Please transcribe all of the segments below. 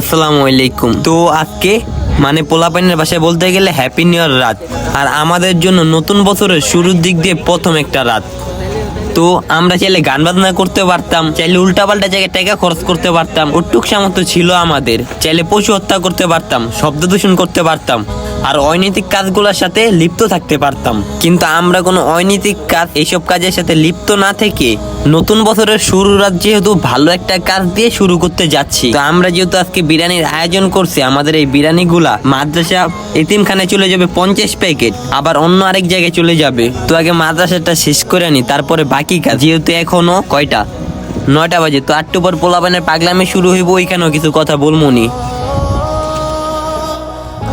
আসসালামু আলাইকুম। তো আজকে মানে পোলাপাইনের ভাষায় বলতে গেলে হ্যাপি নিউ ইয়ার রাত। আর আমাদের জন্য নতুন বছরের শুরুর দিক দিয়ে প্রথম একটা রাত। তো আমরা চাইলে গান বাজনা করতে পারতাম, চাইলে উল্টাপাল্টা জায়গায় টাকা খরচ করতে পারতাম, ওটুক সামর্থ্য ছিল আমাদের। চাইলে পশু হত্যা করতে পারতাম, শব্দ দূষণ করতে পারতাম। আর অনৈতিক কাজগুলোর সাথে লিপ্ত থাকতে পারতাম। কিন্তু আমরা কোনো অনৈতিক কাজ, এইসব কাজের সাথে লিপ্ত না থেকে নতুন বছরের শুরু রাত যেহেতু ভালো একটা কাজ দিয়ে শুরু করতে যাচ্ছি। তো আমরা যেহেতু আজকে বিরিয়ানির আয়োজন করছি, আমাদের এই বিরিয়ানিগুলা মাদ্রাসা এতিমখানে চলে যাবে পঞ্চাশ প্যাকেট, আবার অন্য আরেক জায়গায় চলে যাবে। তো আগে মাদ্রাসাটা শেষ করে নি, তারপরে বাকি কাজ, যেহেতু এখনও কয়টা? নয়টা বাজে, তো আটটু পর পোলাপানের পাগলামে শুরু হইব, ওইখানেও কিছু কথা বলব নি।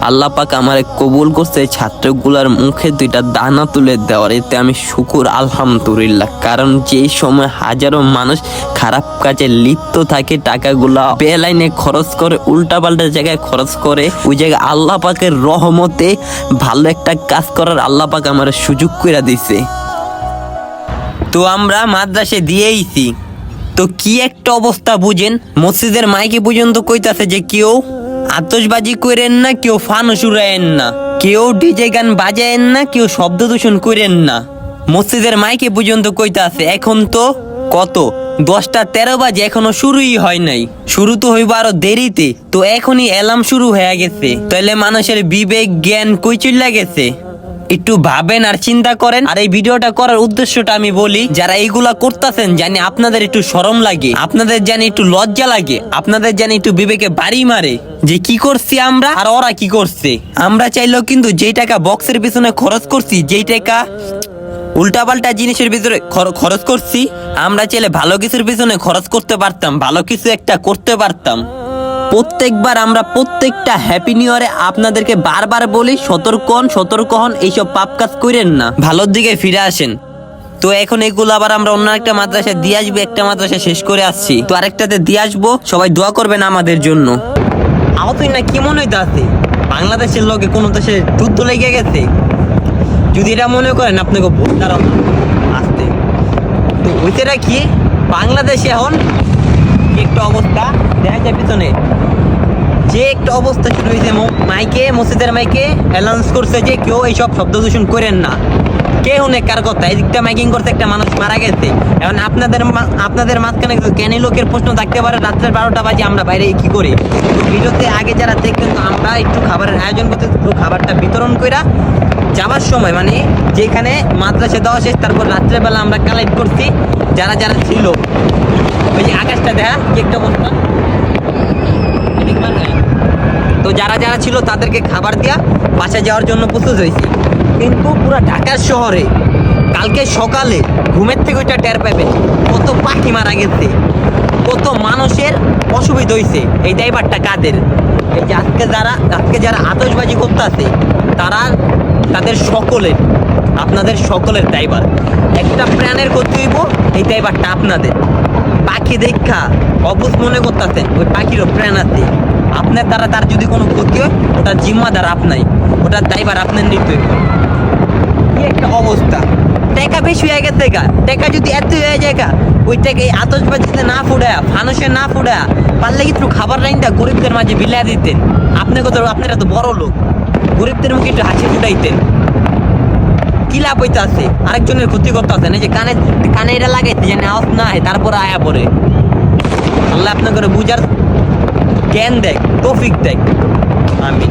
আল্লাহ পাক আমার কবুল করছে ছাত্রগুলার মুখে দুইটা দানা তুলে দেওয়ার এতে আমি শুকুর, আলহামদুলিল্লাহ। কারণ যেই সময় হাজারো মানুষ খারাপ কাজে লিপ্ত থাকে, টাকাগুলা বেলাইনে খরচ করে, উল্টাপাল্টা জায়গায় খরচ করে, ওই জায়গায় আল্লাহ পাকের রহমতে ভালো একটা কাজ করার আল্লাহ পাক আমার সুযোগ করে দিছে। তো আমরা মাদ্রাসে দিয়েইছি। তো কি একটা অবস্থা বুঝেন? মসজিদের মাইকে পর্যন্ত কইতাছে যে কেউ আতশবাজি করেন না, কেউ ফানুস উড়ায়েন না। কেউ ডিজে গান বাজায়েন না, কেউ শব্দ দূষণ করেন না। মসজিদের মাইকে পর্যন্ত কইতে আছে, এখন তো কত? দশটা তেরো বাজে, এখনও শুরুই হয় নাই। শুরু তো হইব আরও দেরিতে, তো এখনই অ্যালার্ম শুরু হয়ে গেছে। তাহলে মানুষের বিবেক, জ্ঞান কই চলে গেছে? একটু ভাবেন আর চিন্তা করেন। আর এই ভিডিওটা করার উদ্দেশ্যটা আমি বলি, যারা এইগুলা করতেছেন জানি আপনাদের একটু শরম লাগে, আপনাদের জানি একটু লজ্জা লাগে, আপনাদের জানি একটু বিবেকে বাড়ি মারে যে কি করছি আমরা আর ওরা কি করছে। আমরা চাইলেও কিন্তু যেই টাকা বক্সের পিছনে খরচ করছি, যেই টাকা উল্টাপাল্টা জিনিসের ভিতরে খর- খরচ করছি, আমরা চাইলে ভালো কিছুর পিছনে খরচ করতে পারতাম, ভালো কিছু একটা করতে পারতাম। প্রত্যেকবার আমরা প্রত্যেকটা হ্যাপি নিউ ইয়ারে আপনাদেরকে বারবার বলি, সতর্ক হন সতর্ক হন, এইসব পাপ কাজ করেন না। ভালোর দিকে ফিরে আসেন। তো এখন এগুলো আবার আমরা অন্য একটা মাদ্রাসা দিয়ে আসব, একটা মাদ্রাসা শেষ করে আসছি। তো আরেকটাতে দিয়ে আসব, সবাই দোয়া করবেন আমাদের জন্য। আহতই না কি মনে হইতে বাংলাদেশের লোকে কোনো দেশে যুদ্ধ লেগে গেছে? যদি এটা মনে করেন, আপনাকে ভোট আসতে তো ওইটা কি? বাংলাদেশে এখন একটা অবস্থা দেখা যায় পিছনে। যে একটা অবস্থা শুরু হয়েছে মাইকে, মসজিদের মাইকে অ্যানাউন্স করছে যে কেউ এইসব শব্দ দূষণ করেন না। কে অনেক কার কথা? এদিকটা মাইকিং করতে একটা মানুষ মারা গেছে। এখন আপনাদের আপনাদের মাঝখানে জ্ঞানী লোকের প্রশ্ন থাকতে পারে? রাত্রের বারোটা বাজে, আমরা বাইরে কি করি? ভিডিওতে আগে যারা দেখতেন তো আমরা একটু খাবারের আয়োজন করতে পুরো খাবারটা বিতরণ কইরা যাওয়ার সময় মানে যেখানে মাদ্রাসা দেওয়া শেষ, তারপর রাত্রেবেলা আমরা কালেক্ট করছি, যারা যারা ছিল। ওই যে আকাশটা দেখা, কি একটা অবস্থা? তো যারা যারা ছিল তাদেরকে খাবার দেওয়া বাসা যাওয়ার জন্য প্রস্তুত হয়েছি। কিন্তু পুরো ঢাকার শহরে কালকে সকালে ঘুমের থেকে ওইটা টের পাবে কত পাখি মারা গেছে, কত মানুষের অসুবিধা হয়েছে এই ড্রাইভারটা কাদের? এই যে আজকে যারা আজকে যারা আতশবাজি করতে আছে তারা তাদের সকলের আপনাদের সকলের ড্রাইভার। একটা প্রাণের করতে হইব, এই ড্রাইভারটা আপনাদের। পাখি দেখা, অবুজ মনে করতেছেন, ওই পাখিরও প্রাণ আছে। আপনার দ্বারা তার যদি কোনো ক্ষতি হয় ওটার জিম্মাদার আপনাই ওটার ড্রাইভার আপনার নিতে কি একটা অবস্থা। টাকা বেশি হয়ে গেছে গা, টাকা যদি এত হয়ে যায় গা, ওই টাকা এই আতসবাজিতে না ফুড়া ফানুসে না ফুড়া পারলে কিন্তু খাবার লাইনটা গরিবদের মাঝে বিলা দিতেন? আপনি কত আপনারা তো বড় লোক। গরিবদের মুখে একটু হাসি ফুটাইতেন। কি লাভ হইতে আছে আরেকজনের ক্ষতি করতে আছে না যে কানে কানে এটা লাগাইতে জানে আওয়াজ না হয়, তারপরে আয়া পড়ে। আল্লাহ আপনাকে বুঝার জ্ঞান দেখ টফিক দেখ আমি